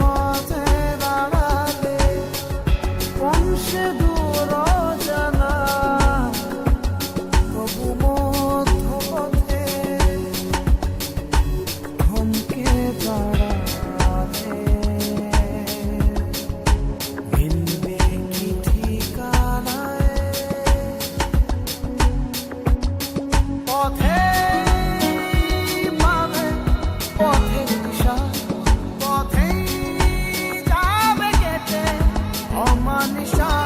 পথে দাঁড়াতে বংশে দূর জানা Shine.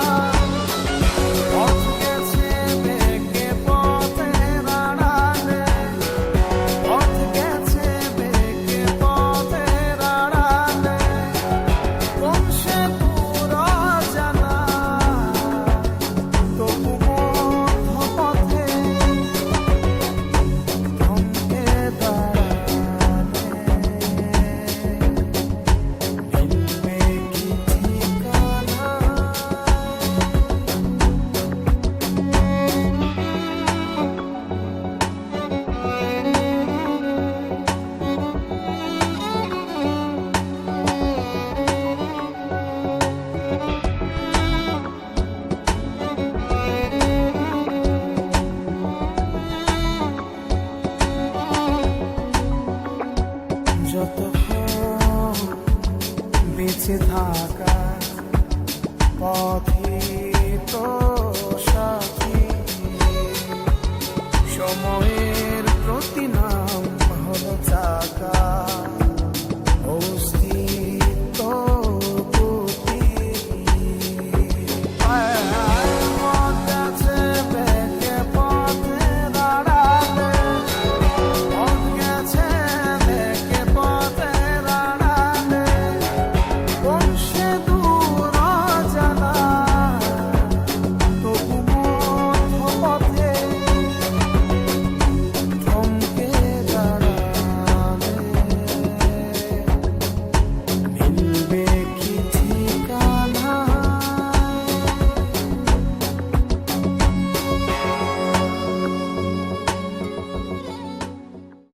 যত বেঁচে থাকা পথে তো সাথী। সময়ের প্রতি নাম হল চাকা।